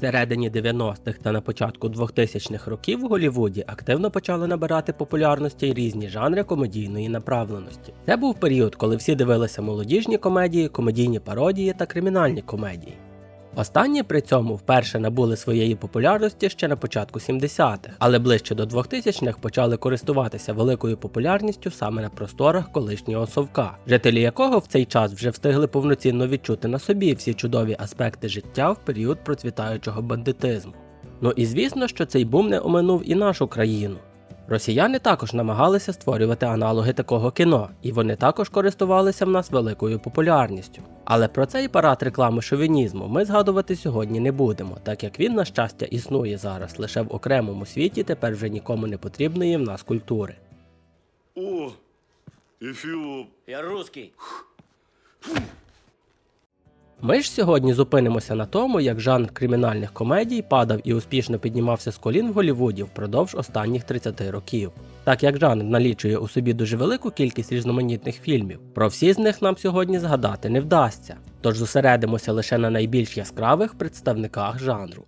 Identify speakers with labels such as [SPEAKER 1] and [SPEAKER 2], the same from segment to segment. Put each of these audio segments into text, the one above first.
[SPEAKER 1] Всередині 90-х та на початку 2000-х років в Голлівуді активно почали набирати популярності різні жанри комедійної направленості. Це був період, коли всі дивилися молодіжні комедії, комедійні пародії та кримінальні комедії. Останні при цьому вперше набули своєї популярності ще на початку 70-х, але ближче до 2000-х почали користуватися великою популярністю саме на просторах колишнього совка, жителі якого в цей час вже встигли повноцінно відчути на собі всі чудові аспекти життя в період процвітаючого бандитизму. Ну і звісно, що цей бум не оминув і нашу країну. Росіяни також намагалися створювати аналоги такого кіно, і вони також користувалися в нас великою популярністю. Але про цей парад реклами шовінізму ми згадувати сьогодні не будемо, так як він, на щастя, існує зараз лише в окремому світі тепер вже нікому не потрібної в нас культури.
[SPEAKER 2] О.
[SPEAKER 3] Я русский.
[SPEAKER 1] Ми ж сьогодні зупинимося на тому, як жанр кримінальних комедій падав і успішно піднімався з колін в Голлівуді впродовж останніх 30 років. Так як жанр налічує у собі дуже велику кількість різноманітних фільмів, про всі з них нам сьогодні згадати не вдасться. Тож зосередимося лише на найбільш яскравих представниках жанру.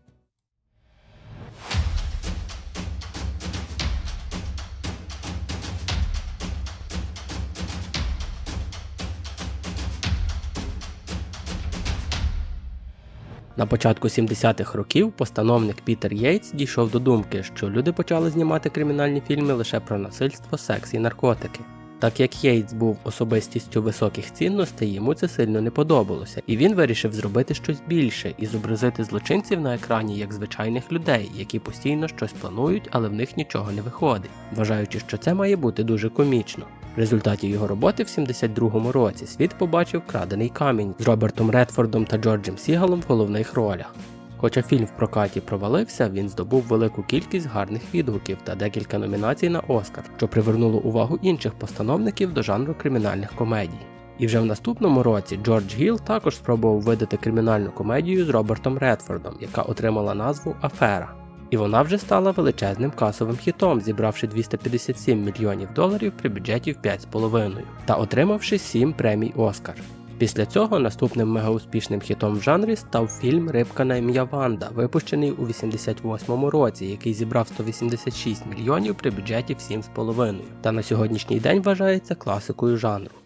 [SPEAKER 1] На початку 70-х років постановник Пітер Єйтс дійшов до думки, що люди почали знімати кримінальні фільми лише про насильство, секс і наркотики. Так як Єйтс був особистістю високих цінностей, йому це сильно не подобалося, і він вирішив зробити щось більше і зобразити злочинців на екрані як звичайних людей, які постійно щось планують, але в них нічого не виходить, вважаючи, що це має бути дуже комічно. В результаті його роботи в 72-му році світ побачив крадений камінь з Робертом Редфордом та Джорджем Сігалом в головних ролях. Хоча фільм в прокаті провалився, він здобув велику кількість гарних відгуків та декілька номінацій на Оскар, що привернуло увагу інших постановників до жанру кримінальних комедій. І вже в наступному році Джордж Гіл також спробував видати кримінальну комедію з Робертом Редфордом, яка отримала назву Афера. І вона вже стала величезним касовим хітом, зібравши 257 мільйонів доларів при бюджеті в 5,5 та отримавши 7 премій Оскар. Після цього наступним мегауспішним хітом в жанрі став фільм Рибка на ім'я Ванда, випущений у 88-му році, який зібрав 186 мільйонів при бюджеті в 7,5 та на сьогоднішній день вважається класикою жанру.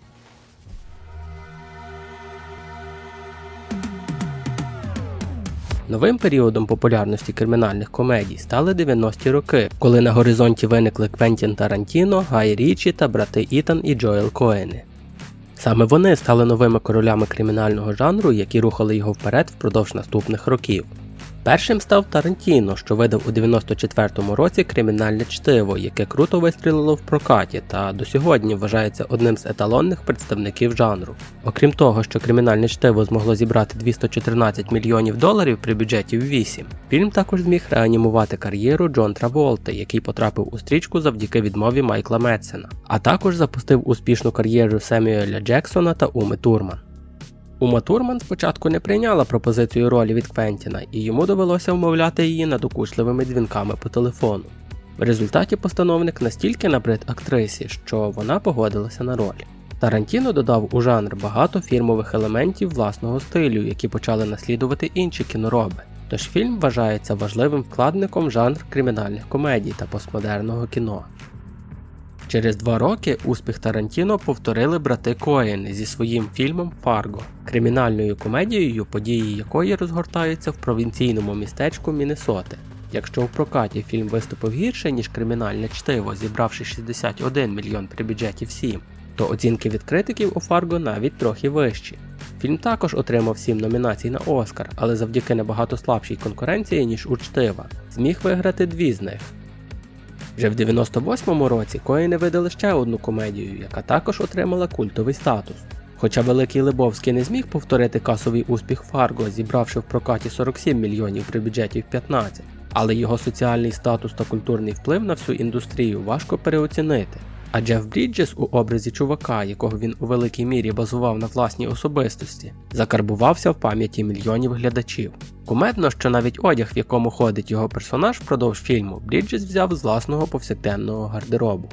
[SPEAKER 1] Новим періодом популярності кримінальних комедій стали 90-ті роки, коли на горизонті виникли Квентін Тарантіно, Гай Річі та брати Ітан і Джоел Коени. Саме вони стали новими королями кримінального жанру, які рухали його вперед впродовж наступних років. Першим став Тарантіно, що видав у 94-му році кримінальне чтиво, яке круто вистрілило в прокаті та до сьогодні вважається одним з еталонних представників жанру. Окрім того, що кримінальне чтиво змогло зібрати 214 мільйонів доларів при бюджеті в 8, фільм також зміг реанімувати кар'єру Джон Траволти, який потрапив у стрічку завдяки відмові Майкла Метсена, а також запустив успішну кар'єру Семюеля Джексона та Уми Турман. Ума Турман спочатку не прийняла пропозицію ролі від Квентіна, і йому довелося вмовляти її надокучливими дзвінками по телефону. В результаті постановник настільки набрид актрисі, що вона погодилася на роль. Тарантіно додав у жанр багато фірмових елементів власного стилю, які почали наслідувати інші кінороби. Тож фільм вважається важливим вкладником жанр кримінальних комедій та постмодерного кіно. Через два роки успіх Тарантіно повторили брати Коени зі своїм фільмом Фарго, кримінальною комедією, події якої розгортаються в провінційному містечку Міннесоти. Якщо в прокаті фільм виступив гірше, ніж кримінальне чтиво, зібравши 61 мільйон при бюджеті в 7, то оцінки від критиків у Фарго навіть трохи вищі. Фільм також отримав 7 номінацій на Оскар, але завдяки набагато слабшій конкуренції, ніж у чтива, зміг виграти дві з них. Вже в 98-му році Коїни видали ще одну комедію, яка також отримала культовий статус. Хоча Великий Лебовський не зміг повторити касовий успіх Фарго, зібравши в прокаті 47 мільйонів при бюджеті в 15, але його соціальний статус та культурний вплив на всю індустрію важко переоцінити. А Джеф Бріджес у образі чувака, якого він у великій мірі базував на власній особистості, закарбувався в пам'яті мільйонів глядачів. Кумедно, що навіть одяг, в якому ходить його персонаж впродовж фільму, Бріджес взяв з власного повсякденного гардеробу.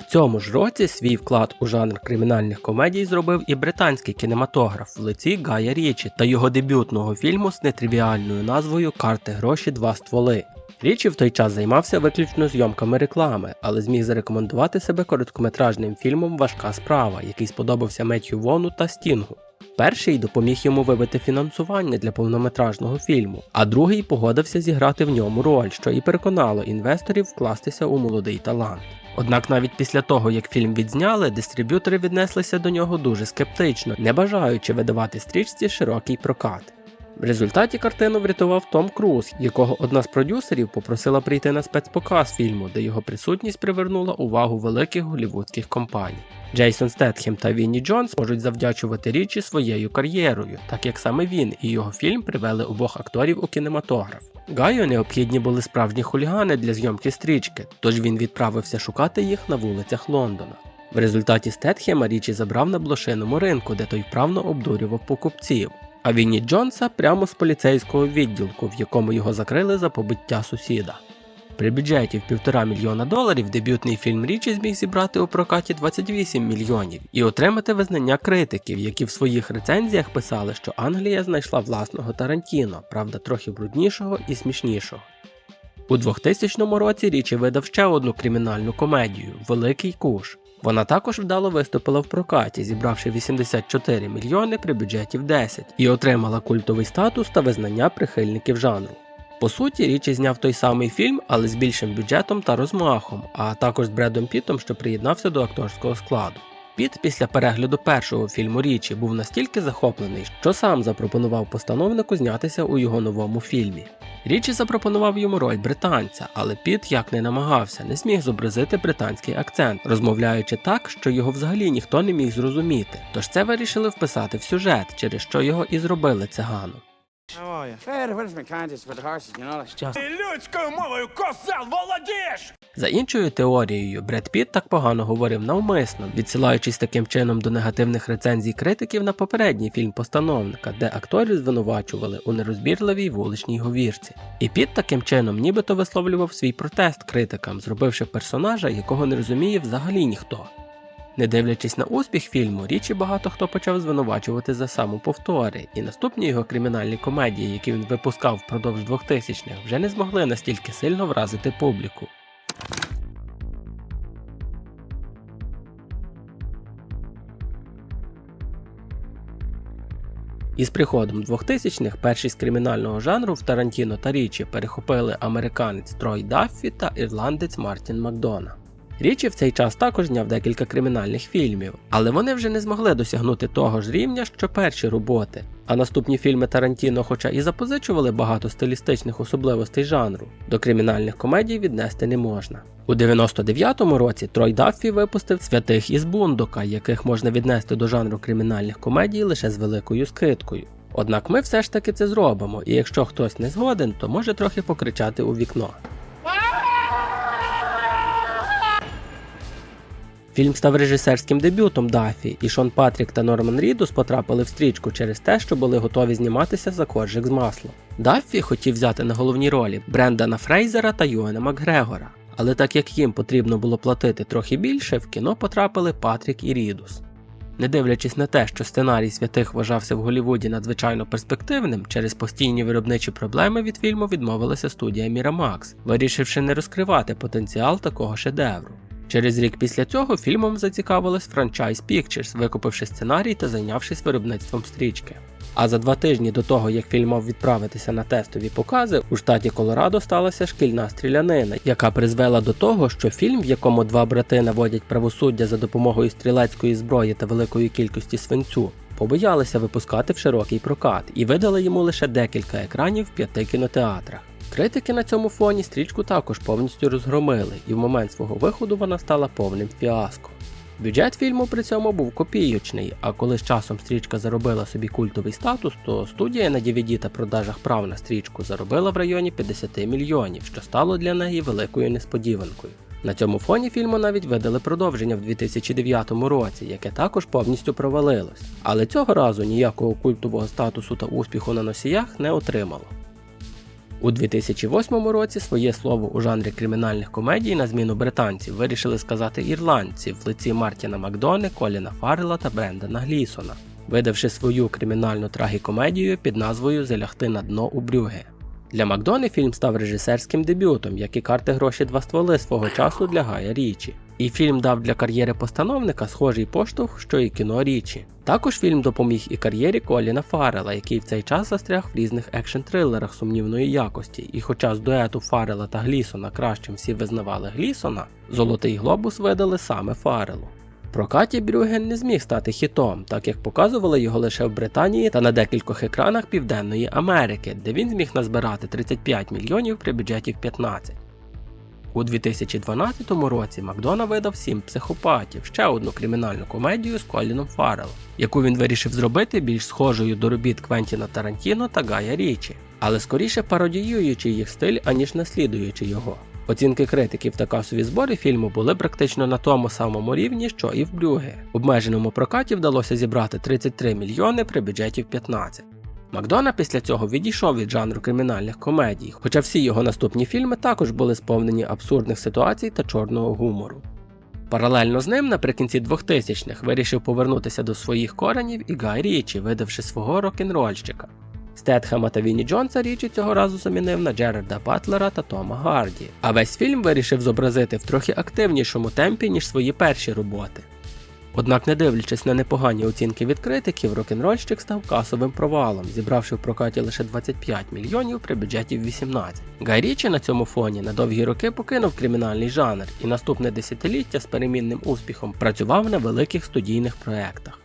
[SPEAKER 1] В цьому ж році свій вклад у жанр кримінальних комедій зробив і британський кінематограф в лиці Гая Річі та його дебютного фільму з нетривіальною назвою Карти гроші два стволи. Річі в той час займався виключно зйомками реклами, але зміг зарекомендувати себе короткометражним фільмом Важка справа, який сподобався Меттью Вону та Стінгу. Перший допоміг йому вибити фінансування для повнометражного фільму, а другий погодився зіграти в ньому роль, що і переконало інвесторів вкластися у молодий талант. Однак навіть після того, як фільм відзняли, дистриб'ютори віднеслися до нього дуже скептично, не бажаючи видавати стрічці широкий прокат. В результаті картину врятував Том Круз, якого одна з продюсерів попросила прийти на спецпоказ фільму, де його присутність привернула увагу великих голівудських компаній. Джейсон Стетхем та Вінні Джонс можуть завдячувати річі своєю кар'єрою, так як саме він і його фільм привели обох акторів у кінематограф. Гаю необхідні були справжні хулігани для зйомки стрічки, тож він відправився шукати їх на вулицях Лондона. В результаті Стетхема річі забрав на блошиному ринку, де той вправно обдурював покупців. А Вінні Джонса прямо з поліцейського відділку, в якому його закрили за побиття сусіда. При бюджеті в півтора мільйона доларів дебютний фільм Річі зміг зібрати у прокаті 28 мільйонів і отримати визнання критиків, які в своїх рецензіях писали, що Англія знайшла власного Тарантіно, правда, трохи бруднішого і смішнішого. У 2000 році Річі видав ще одну кримінальну комедію Великий Куш. Вона також вдало виступила в прокаті, зібравши 84 мільйони при бюджеті в 10, і отримала культовий статус та визнання прихильників жанру. По суті, Річі зняв той самий фільм, але з більшим бюджетом та розмахом, а також з Бредом Пітом, що приєднався до акторського складу. Піт після перегляду першого фільму Річі був настільки захоплений, що сам запропонував постановнику знятися у його новому фільмі. Річі запропонував йому роль британця, але Піт як не намагався, не зміг зобразити британський акцент, розмовляючи так, що його взагалі ніхто не міг зрозуміти. Тож це вирішили вписати в сюжет, через що його і зробили циганом.
[SPEAKER 3] How are you?
[SPEAKER 4] Hey, where's my contest for the horses, you know?
[SPEAKER 1] Час.
[SPEAKER 3] Людською мовою козел володієш!
[SPEAKER 1] За іншою теорією, Бред Піт так погано говорив навмисно, відсилаючись таким чином до негативних рецензій критиків на попередній фільм постановника, де акторів звинувачували у нерозбірливій вуличній говірці. І Піт таким чином нібито висловлював свій протест критикам, зробивши персонажа, якого не розуміє взагалі ніхто. Не дивлячись на успіх фільму, річі багато хто почав звинувачувати за самоповтори, і наступні його кримінальні комедії, які він випускав впродовж 2000-х, вже не змогли настільки сильно вразити публіку. Із приходом 2000-х першість кримінального жанру в Тарантіно та Річі перехопили американець Трой Даффі та ірландець Мартін Макдона. Річі в цей час також зняв декілька кримінальних фільмів, але вони вже не змогли досягнути того ж рівня, що перші роботи. А наступні фільми Тарантіно, хоча і запозичували багато стилістичних особливостей жанру, до кримінальних комедій віднести не можна. У 99-му році Трой Даффі випустив святих із Бундока, яких можна віднести до жанру кримінальних комедій лише з великою скидкою. Однак ми все ж таки це зробимо, і якщо хтось не згоден, то може трохи покричати у вікно. Фільм став режисерським дебютом Дафі, і Шон Патрік та Норман Рідус потрапили в стрічку через те, що були готові зніматися за коржик з маслом. Даффі хотів взяти на головні ролі Брендана Фрейзера та Юена Макгрегора, але так як їм потрібно було платити трохи більше, в кіно потрапили Патрік і Рідус. Не дивлячись на те, що сценарій святих вважався в Голлівуді надзвичайно перспективним, через постійні виробничі проблеми від фільму відмовилася студія Miramax, вирішивши не розкривати потенціал такого шедевру. Через рік після цього фільмом зацікавилась Franchise Pictures, викупивши сценарій та зайнявшись виробництвом стрічки. А за два тижні до того, як фільм мав відправитися на тестові покази, у штаті Колорадо сталася шкільна стрілянина, яка призвела до того, що фільм, в якому два брати наводять правосуддя за допомогою стрілецької зброї та великої кількості свинцю, побоялися випускати в широкий прокат і видали йому лише декілька екранів в п'яти кінотеатрах. Критики на цьому фоні стрічку також повністю розгромили, і в момент свого виходу вона стала повним фіаско. Бюджет фільму при цьому був копійочний, а коли з часом стрічка заробила собі культовий статус, то студія на DVD та продажах прав на стрічку заробила в районі 50 мільйонів, що стало для неї великою несподіванкою. На цьому фоні фільму навіть видали продовження в 2009 році, яке також повністю провалилось. Але цього разу ніякого культового статусу та успіху на носіях не отримало. У 2008 році своє слово у жанрі кримінальних комедій на зміну британців вирішили сказати ірландці в лиці Мартіна Макдони, Коліна Фаррела та Брендана Глісона, видавши свою кримінальну трагікомедію під назвою Залягти на дно у Брюге. Для Макдони фільм став режисерським дебютом, як і карти гроші два стволи свого часу для Гая Річі. І фільм дав для кар'єри постановника схожий поштовх, що і кіно Річі. Також фільм допоміг і кар'єрі Коліна Фаррела, який в цей час застряг в різних екшн-трилерах сумнівної якості. І хоча з дуету Фаррела та Глісона кращим всі визнавали Глісона, Золотий глобус видали саме Фаррелу. Прокаті Брюген не зміг стати хітом, так як показували його лише в Британії та на декількох екранах Південної Америки, де він зміг назбирати 35 мільйонів при бюджеті в 15. У 2012 році Макдона видав «Сім психопатів, ще одну кримінальну комедію з Коліном Фаррелом, яку він вирішив зробити більш схожою до робіт Квентіна Тарантіно та Гая Річі, але скоріше пародіюючи їх стиль, аніж наслідуючи його. Оцінки критиків та касові збори фільму були практично на тому самому рівні, що і в Брюге. Обмеженому прокаті вдалося зібрати 33 мільйони при бюджеті в 15. Макдона після цього відійшов від жанру кримінальних комедій, хоча всі його наступні фільми також були сповнені абсурдних ситуацій та чорного гумору. Паралельно з ним наприкінці 2000-х вирішив повернутися до своїх коренів і Гай Річі, видавши свого рок-н-рольщика. Стетхема та Вінні Джонса Річі цього разу замінив на Джерарда Батлера та Тома Гарді, а весь фільм вирішив зобразити в трохи активнішому темпі, ніж свої перші роботи. Однак, не дивлячись на непогані оцінки від критиків, рок-н-рольщик став касовим провалом, зібравши в прокаті лише 25 мільйонів при бюджеті в 18. Гай Річі на цьому фоні на довгі роки покинув кримінальний жанр і наступне десятиліття з перемінним успіхом працював на великих студійних проєктах.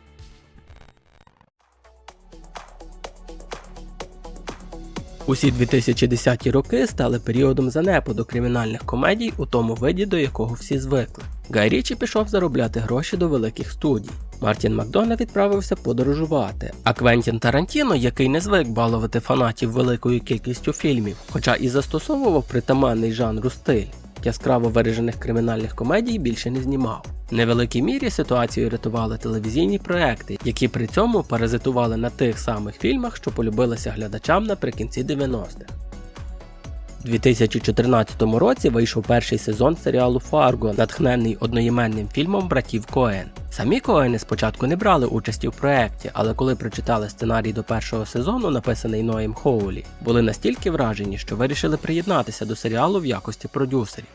[SPEAKER 1] Усі 2010-ті роки стали періодом занепаду кримінальних комедій у тому виді, до якого всі звикли. Гай Річі пішов заробляти гроші до великих студій. Мартін Макдона відправився подорожувати, а Квентін Тарантіно, який не звик балувати фанатів великою кількістю фільмів, хоча і застосовував притаманний жанру стиль, яскраво виражених кримінальних комедій більше не знімав. В невеликій мірі ситуацію рятували телевізійні проекти, які при цьому паразитували на тих самих фільмах, що полюбилися глядачам наприкінці 90-х. У 2014 році вийшов перший сезон серіалу Фарго, натхнений одноіменним фільмом братів Коен. Самі Коени спочатку не брали участі в проєкті, але коли прочитали сценарій до першого сезону, написаний Ноєм Хоулі, були настільки вражені, що вирішили приєднатися до серіалу в якості продюсерів.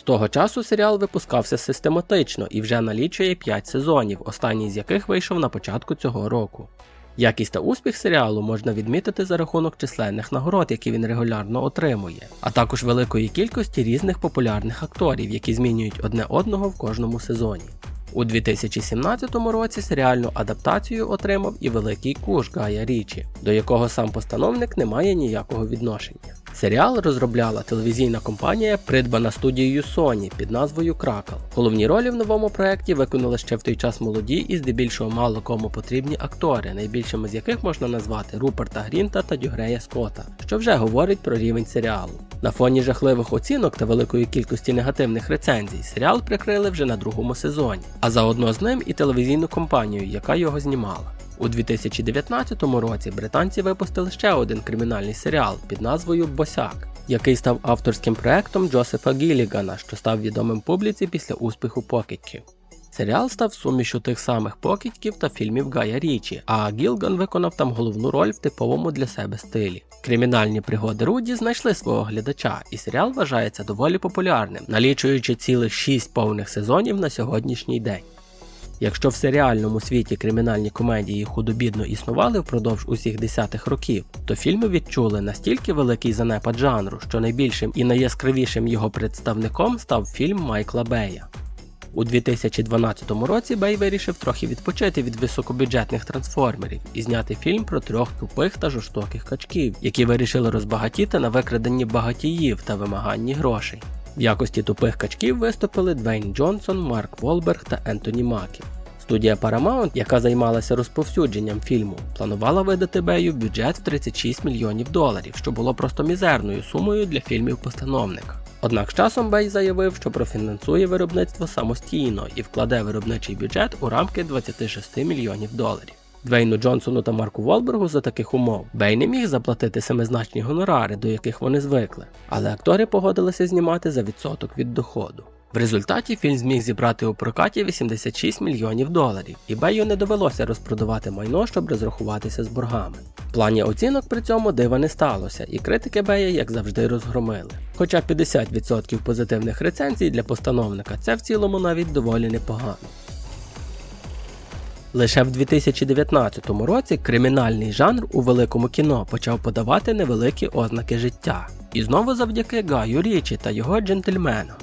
[SPEAKER 1] З того часу серіал випускався систематично і вже налічує 5 сезонів, останній з яких вийшов на початку цього року. Якість та успіх серіалу можна відмітити за рахунок численних нагород, які він регулярно отримує, а також великої кількості різних популярних акторів, які змінюють одне одного в кожному сезоні. У 2017 році серіальну адаптацію отримав і Великий Куш Гая Річі, до якого сам постановник не має ніякого відношення. Серіал розробляла телевізійна компанія, придбана студією Sony під назвою Кракл. Головні ролі в новому проєкті виконали ще в той час молоді і здебільшого мало кому потрібні актори, найбільшими з яких можна назвати Руперта Грінта та Дюгрея Скотта, що вже говорить про рівень серіалу. На фоні жахливих оцінок та великої кількості негативних рецензій серіал прикрили вже на другому сезоні, а заодно з ним і телевізійну компанію, яка його знімала. У 2019 році британці випустили ще один кримінальний серіал під назвою Босяк, який став авторським проектом Джосефа Гіллігана, що став відомим публіці після успіху покидьків. Серіал став сумішю тих самих покидьків та фільмів Гая Річі, а Гілган виконав там головну роль в типовому для себе стилі. Кримінальні пригоди Руді знайшли свого глядача, і серіал вважається доволі популярним, налічуючи цілих 6 повних сезонів на сьогоднішній день. Якщо в серіальному світі кримінальні комедії худобідно існували впродовж усіх десятих років, то фільми відчули настільки великий занепад жанру, що найбільшим і найяскравішим його представником став фільм Майкла Бея. У 2012 році Бей вирішив трохи відпочити від високобюджетних трансформерів і зняти фільм про трьох тупих та жорстоких качків, які вирішили розбагатіти на викраденні багатіїв та вимаганні грошей. В якості тупих качків виступили Двейн Джонсон, Марк Волберг та Ентоні Макі. Студія Paramount, яка займалася розповсюдженням фільму, планувала видати Бею бюджет в 36 мільйонів доларів, що було просто мізерною сумою для фільмів постановника. Однак з часом Бей заявив, що профінансує виробництво самостійно і вкладе виробничий бюджет у рамки 26 мільйонів доларів. Двейну Джонсону та Марку Волбергу за таких умов Бей не міг заплатити семизначні гонорари, до яких вони звикли, але актори погодилися знімати за відсоток від доходу. В результаті фільм зміг зібрати у прокаті 86 мільйонів доларів, і Бею не довелося розпродавати майно, щоб розрахуватися з боргами. В плані оцінок при цьому дива не сталося, і критики Бея, як завжди, розгромили. Хоча 50% позитивних рецензій для постановника це в цілому навіть доволі непогано. Лише в 2019 році кримінальний жанр у великому кіно почав подавати невеликі ознаки життя. І знову завдяки Гаю Річі та його джентльменам.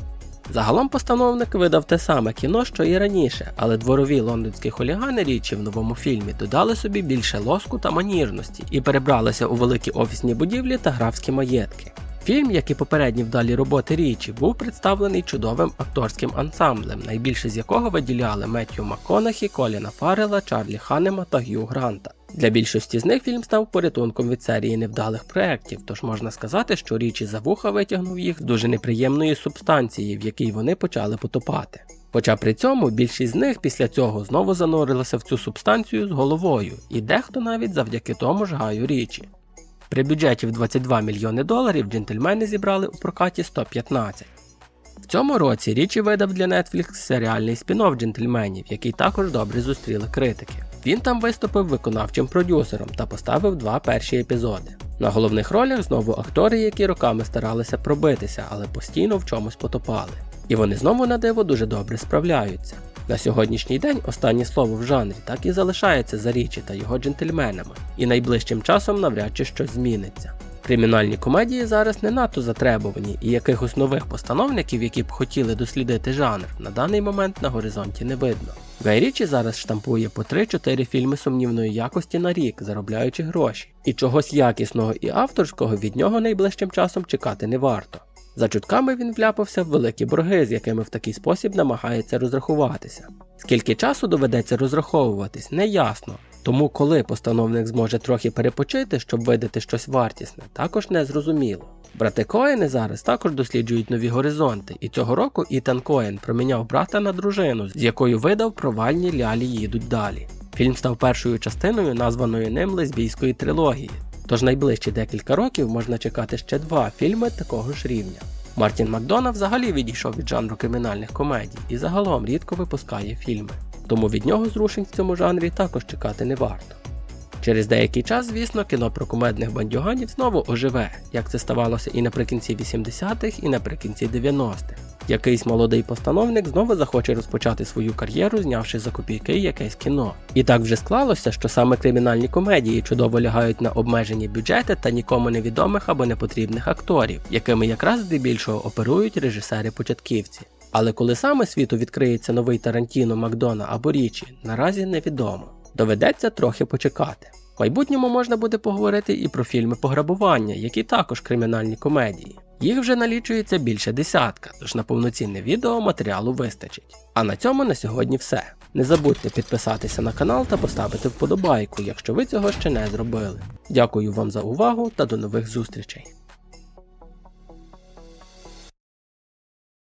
[SPEAKER 1] Загалом постановник видав те саме кіно, що і раніше, але дворові лондонські хулігани річі в новому фільмі додали собі більше лоску та манірності і перебралися у великі офісні будівлі та графські маєтки. Фільм, як і попередні вдалі роботи річі, був представлений чудовим акторським ансамблем, найбільше з якого виділяли Меттью МакКонахі, Коліна Фаррела, Чарлі Ханема та Г'ю Гранта. Для більшості з них фільм став порятунком від серії невдалих проєктів, тож можна сказати, що річі за вуха витягнув їх з дуже неприємної субстанції, в якій вони почали потопати. Хоча при цьому більшість з них після цього знову занурилася в цю субстанцію з головою, і дехто навіть завдяки тому ж гаю річі. При бюджеті в 22 мільйони доларів джентльмени зібрали у прокаті 115. В цьому році Річі видав для Netflix серіальний спін-офф джентльменів, який також добре зустріли критики. Він там виступив виконавчим продюсером та поставив два перші епізоди. На головних ролях знову актори, які роками старалися пробитися, але постійно в чомусь потопали. І вони знову на диво дуже добре справляються. На сьогоднішній день останнє слово в жанрі так і залишається за річі та його джентльменами, і найближчим часом навряд чи щось зміниться. Кримінальні комедії зараз не надто затребувані, і якихось нових постановників, які б хотіли дослідити жанр, на даний момент на горизонті не видно. Гай Річі зараз штампує по 3-4 фільми сумнівної якості на рік, заробляючи гроші, і чогось якісного і авторського від нього найближчим часом чекати не варто. За чутками він вляпався в великі борги, з якими в такий спосіб намагається розрахуватися. Скільки часу доведеться розраховуватись, не ясно. Тому, коли постановник зможе трохи перепочити, щоб видати щось вартісне, також не зрозуміло. Брати Коени зараз також досліджують нові горизонти, і цього року Ітан Коен проміняв брата на дружину, з якою видав провальні лялі їдуть далі. Фільм став першою частиною названої ним лесбійської трилогії. Тож найближчі декілька років можна чекати ще два фільми такого ж рівня. Мартін Макдона взагалі відійшов від жанру кримінальних комедій і загалом рідко випускає фільми. Тому від нього зрушень в цьому жанрі також чекати не варто. Через деякий час, звісно, кіно про кумедних бандюганів знову оживе, як це ставалося і наприкінці 80-х, і наприкінці 90-х. Якийсь молодий постановник знову захоче розпочати свою кар'єру, знявши за копійки якесь кіно. І так вже склалося, що саме кримінальні комедії чудово лягають на обмежені бюджети та нікому невідомих або непотрібних акторів, якими якраз здебільшого оперують режисери-початківці. Але коли саме світу відкриється новий Тарантіно, Макдона або Річі, наразі невідомо. Доведеться трохи почекати. В майбутньому можна буде поговорити і про фільми пограбування, які також кримінальні комедії. Їх вже налічується більше десятка, тож на повноцінне відео матеріалу вистачить. А на цьому на сьогодні все. Не забудьте підписатися на канал та поставити вподобайку, якщо ви цього ще не зробили. Дякую вам за увагу та до нових зустрічей.